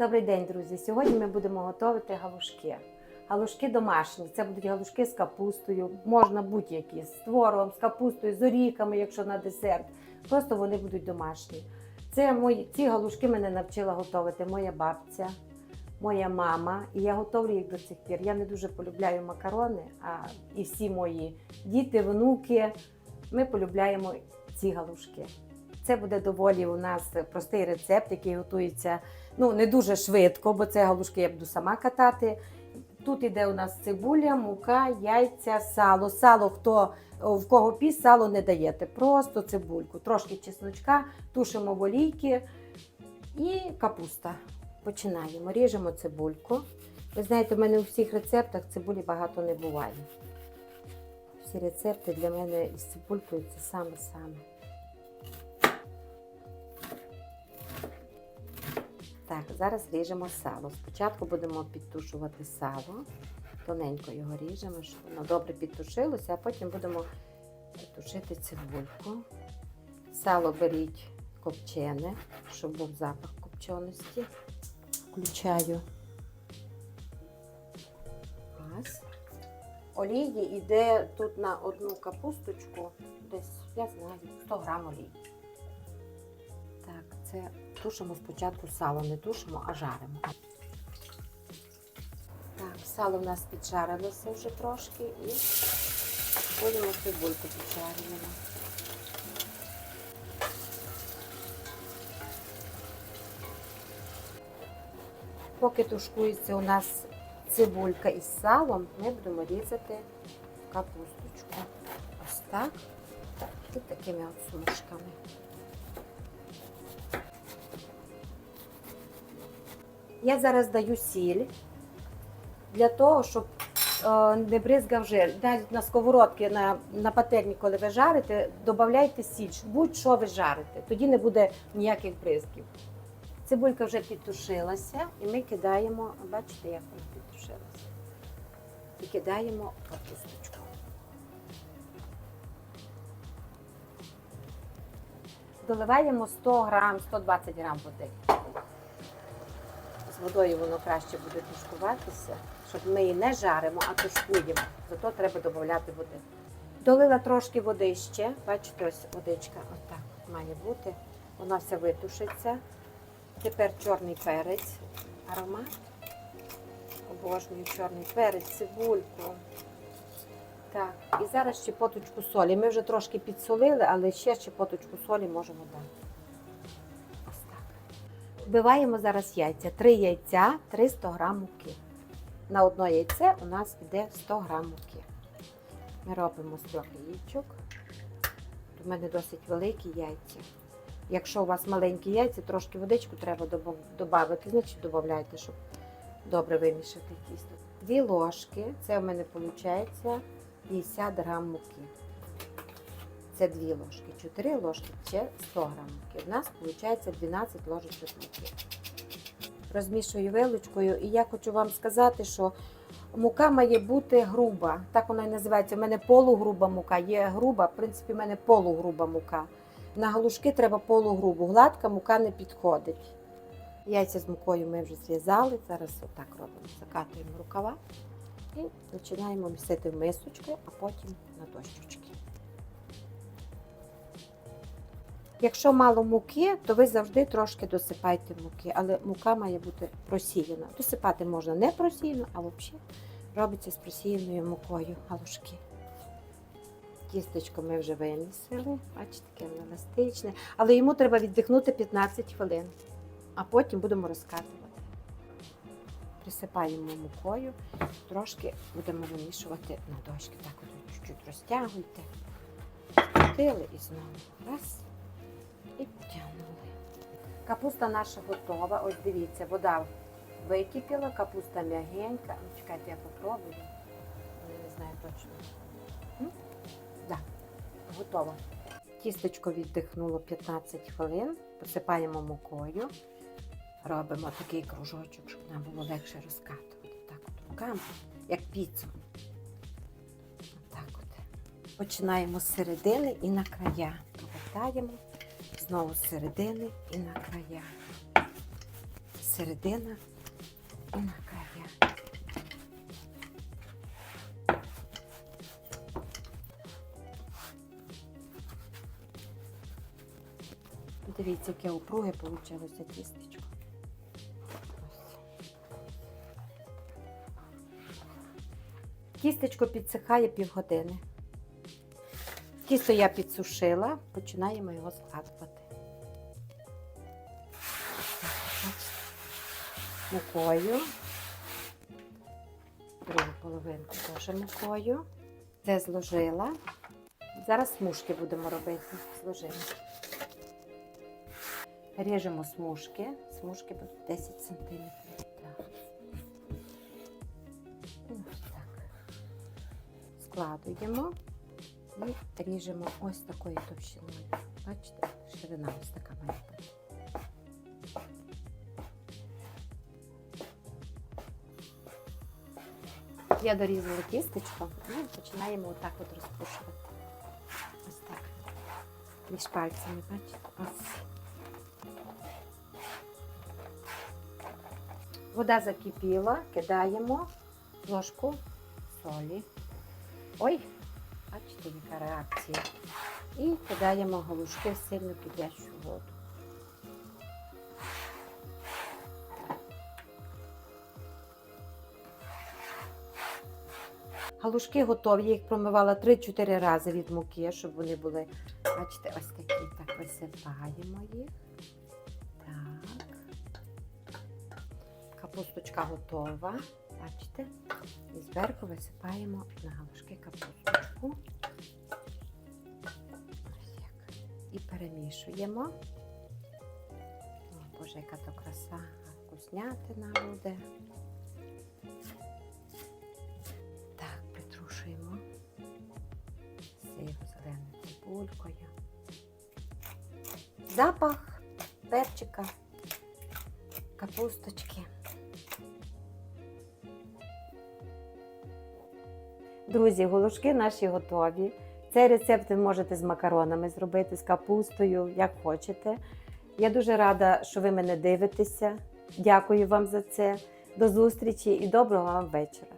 Добрий день, друзі! Сьогодні ми будемо готувати галушки. Галушки домашні. Це будуть галушки з капустою, можна будь-які, з творогом, з капустою, з оріками, якщо на десерт. Просто вони будуть домашні. Це мої, ці галушки мене навчила готувати моя бабця, моя мама. І я готовлю їх до цих пір. Я не дуже полюбляю макарони, а і всі мої діти, внуки. Ми полюбляємо ці галушки. Це буде доволі у нас простий рецепт, який готується ну, не дуже швидко, бо це галушки я буду сама катати. Тут іде у нас цибуля, мука, яйця, сало. Сало, хто в кого піс, сало не даєте. Просто цибульку, трошки чесночка, тушимо олійки і капуста. Починаємо. Ріжемо цибульку. Ви знаєте, в мене у всіх рецептах цибулі багато не буває. Всі рецепти для мене із цибулькою це саме-саме. Так, зараз ріжемо сало. Спочатку будемо підтушувати сало. Тоненько його ріжемо, щоб воно добре підтушилося, а потім будемо тушити цибульку. Сало беріть копчене, щоб був запах копченості. Включаю газ. Олії йде тут на одну капусточку, десь, я знаю, 100 грам олії. Так, це тушимо спочатку сало, не тушимо, а жаримо. Так, сало в нас піджарилося вже трошки і будемо цибульку піджарюємо. Поки тушкується у нас цибулька із салом, ми будемо різати капусточку. Ось так. І такими от смужками. Я зараз даю сіль для того, щоб е, не бризгав жир. Навіть на сковородки, на, на пательні, коли ви жарите, додавайте сіль, будь-що ви жарите, тоді не буде ніяких бризків. Цибулька вже підтушилася, і ми кидаємо, бачите, як вона підтушилася. І кидаємо капусточку. Доливаємо 100 грам, 120 грам води водою воно краще буде тушкуватися, щоб ми її не жаримо, а тушкуємо. Зато треба додати води. Долила трошки води ще. Бачите, ось водичка отак має бути. Вона вся витушиться. Тепер чорний перець, аромат. Обожнюю чорний перець, цибульку. Так, і зараз щепоточку солі. Ми вже трошки підсолили, але ще щепоточку солі можемо дати. Вбиваємо зараз яйця. Три яйця, 300 грам муки. На одне яйце у нас йде 100 грам муки. Ми робимо з трьох яєчок. У мене досить великі яйця. Якщо у вас маленькі яйця, трошки водичку треба додати, значить додайте, щоб добре вимішати тісто. Дві ложки, це в мене виходить 50 грам муки. Це дві ложки, 4 ложки, ще 100 грам муки. У нас виходить 12 ложечок муки. Розмішую вилочкою, і я хочу вам сказати, що мука має бути груба. Так вона і називається. У мене полугруба мука. Є груба, в принципі, в мене полугруба мука. На галушки треба полугрубу. Гладка мука не підходить. Яйця з мукою ми вже зв'язали. Зараз отак робимо. Закатуємо рукава і починаємо місити в мисочку, а потім на дощечки. Якщо мало муки, то ви завжди трошки досипайте муки, але мука має бути просіяна. Досипати можна не просіяно, а взагалі робиться з просіяною мукою галушки. Тістечко ми вже вимісили, бачите, таке еластичне, але йому треба віддихнути 15 хвилин, а потім будемо розкатувати. Присипаємо мукою, трошки будемо вимішувати на дошки. Так, чуть-чуть розтягуйте. Скрутили і знову. Раз. Капуста наша готова. Ось дивіться, вода википіла, капуста м'ягенька. Ну, чекайте, я попробую. Я не знаю точно. Так, да, готова. Тістечко віддихнуло 15 хвилин. Посипаємо мукою. Робимо такий кружочок, щоб нам було легше розкатувати. Так от руками, як піцу. Так от. Починаємо з середини і на края. Повертаємо знову з середини і на края. середина і на края. Подивіться, яке упруге вийшло тістечко. Ось. Тістечко підсихає півгодини. Тісто я підсушила, починаємо його складувати. Мукою. Другу половинку теж мукою. Це зложила. Зараз смужки будемо робити. Зложила. Ріжемо смужки. Смужки будуть 10 см. Так. Так. Складуємо і ріжемо ось такою товщиною. Бачите, ширина ось така має бути. Я дорізала кісточку і починаємо отак от розпушувати. Ось так. Між пальцями, бачите? Ось. Вода закипіла, кидаємо ложку солі. Ой, бачите, яка реакція. І кидаємо галушки в сильно кип'ячу воду. Галушки готові, я їх промивала 3-4 рази від муки, щоб вони були, бачите, ось такі. Так, висипаємо їх. Так. Капусточка готова. Бачите? І зверху висипаємо на галушки капусточку. Ось як. І перемішуємо. О, Боже, яка то краса, вкуснятина буде. Цибулькою. Запах перчика, капусточки. Друзі, голушки наші готові. Цей рецепт ви можете з макаронами зробити, з капустою, як хочете. Я дуже рада, що ви мене дивитеся. Дякую вам за це. До зустрічі і доброго вам вечора.